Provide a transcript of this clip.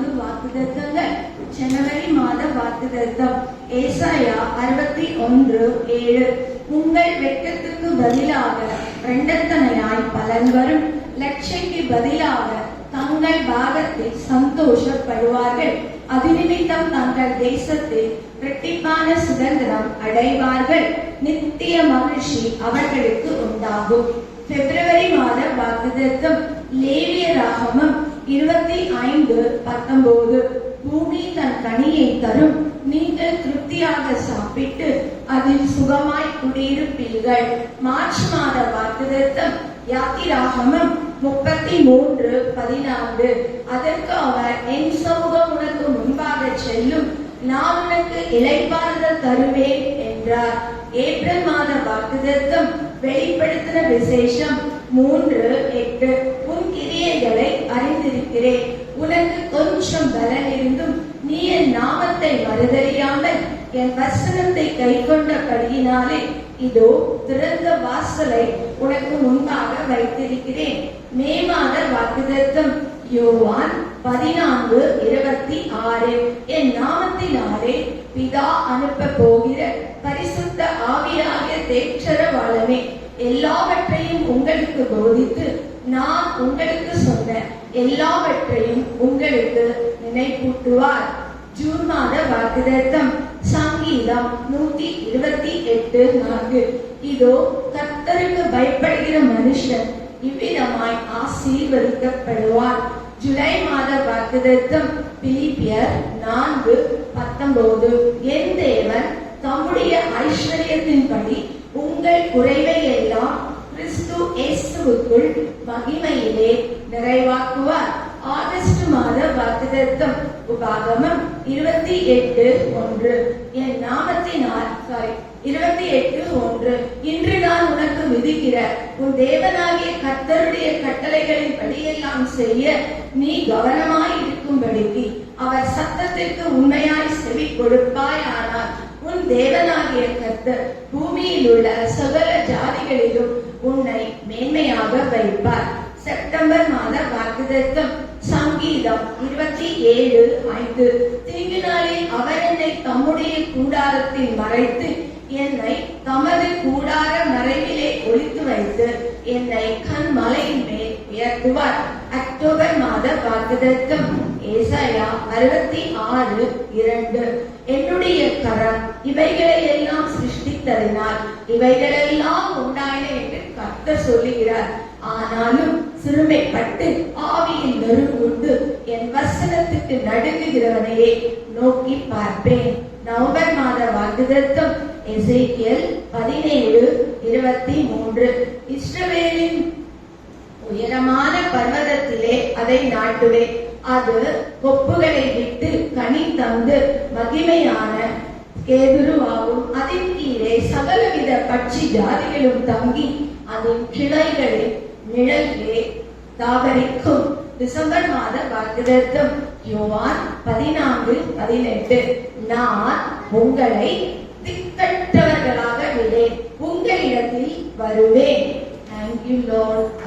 நான்கு வாக்குதத்தங்கள் ஜனவரி மாத வாக்குதத்தம் ஏசாயா அறுபத்தி ஒன்று ஏழு. உங்கள் வெட்டத்துக்கு பதிலாக ரெண்டத்தனையாய் பலன் வரும். லட்சைக்கு பதிலாக தங்கள் பாகத்தில் சந்தோஷப்படுவார்கள். அதிநிமித்தம் தங்கள் தேசத்தில் இரட்டிப்பான சுதந்திரம் அடைவார்கள். நித்திய மகிழ்ச்சி அவர்களுக்கு உண்டாகும். பிப்ரவரி மாத வாக்குதத்தம் லேவிய ராகமம் இருபத்தி ஐந்து பத்தொன்பது பூமி தன் கனியை தரும். நீங்கள் திருப்தியாக சாப்பிட்டு அதில் சுகமாய் குடியிருப்பீர்கள். மார்ச் மாத வாக்குதத்தம் யாத்திராகமம் முப்பத்தி மூன்று பதினான்கு. அதற்கு அவர் என் சமூகம் உனக்கு முன்பாக செல்லும். நான் உனக்கு இலைப்பாறுதல் தருவேன். என்றார். ஏப்ரல் மாத வாக்குதத்தம் வெளிப்படுத்தின விசேஷம் மூன்று எட்டு. உன் கிரியைகளை அறிந்திருக்கிறேன். உனக்கு கொஞ்சம் பலன் இருந்தும் நீ என் நாமத்தை மறுதறியாமல் என் வசனத்தை கை கொண்டபடியினாலே இதோ திறந்த வாசலை உனக்கு முன்பாக வைத்திருக்கிறேன். மே மாத வாக்குதத்தம் யோவான் பதினான்கு இருபத்தி ஆறு. என் நாமத்தினாலே பிதா அனுப்ப போகிற ஆவியாக ஆவியாகிய தேற்றரவாளனே எல்லாவற்றையும் உங்களுக்கு போதித்து நான் உங்களுக்கு சொன்ன எல்லாவற்றையும் உங்களுக்கு நினைப்பூட்டுவார். ஜூன் மாத வாக்குதத்தம் சங்கீதம் நூத்தி இருபத்தி எட்டு நான்கு. இதோ கர்த்தருக்கு பயப்படுகிற மனுஷன் இவ்விதமாய் ஆசீர்வதிக்கப்படுவார். ஜூலை மாத வாக்குதத்தம் பிலிப்பியர் நான்கு பத்தொன்பது. என் தேவன் தம்முடைய ஐஸ்வர்யத்தின்படி உங்கள் குறைவை எல்லாம் கிறிஸ்து இயேசுவுக்குள் மகிமையிலே நிறைவாக்குவார். ஆகஸ்ட் மாத வாக்குதத்தம் உபாகமம் இருபத்தி எட்டு ஒன்று. என் நாமத்தினால் சாரி இருபத்தி எட்டு ஒன்று. இன்று நான் உனக்கு விதிக்கிற உன் தேவனாகிய கர்த்தருடைய கட்டளைகளின் படியெல்லாம் செய்ய நீ கவனமாய் இருக்கும்படிக்கு அவர் சத்தத்திற்கு உண்மையாய் செவி கொடுப்பாய் ஆனால் தேவனாகிய கர்த்தர் பூமியில் உள்ள சகல ஜாதிகளிலும் உன்னை மேன்மையாக வைப்பார். செப்டம்பர் மாத வாக்குதத்தம் சங்கீதம் இருபத்தி ஏழு ஐந்து. தீங்கு நாளில் அவர் என்னை தம்முடைய கூடாரத்தில் மறைத்து என்னை தமது கூடார என்னை கண் மலையின் மேல் உயர்த்துவார். அக்டோபர் மாத வாக்குதத்தம் ஏசாயா அறுபத்தி ஆறு இரண்டு. என்னுடைய கரம் இவைகளை எல்லாம் சிருஷ்டித்ததினால் இவைகளெல்லாம் உண்டாயின என்று கர்த்தர் சொல்லுகிறார். ஆனாலும் சிறுமைப்பட்டு ஆவியில் நெருங்குண்டு என் வசனத்துக்கு நடுங்குகிறவனையே நோக்கி பார்ப்பேன். நவம்பர் மாத வாக்குதத்தம் எசேக்கியல் பதினேழு இருபத்தி மூன்று இஸ்ரவேலின் உயரமான பர்வதத்திலே அதை நாட்டுவேன். அது கொப்புகளை விட்டு கனி தந்து மகிமையான கேதுருவாகும். அதன் கீழே சகலவித பட்சி ஜாதிகளும் தங்கி அதன் கிளைகளில் நிழலிலே தாவரிக்கும் டிசம்பர் மாத வாக்குதத்தம் யோவான் பதினான்கு பதினெட்டு. நான் உங்களை திக்கற்றவர்களாக விடேன். உங்களிடத்தில் வருவேன். Thank you Lord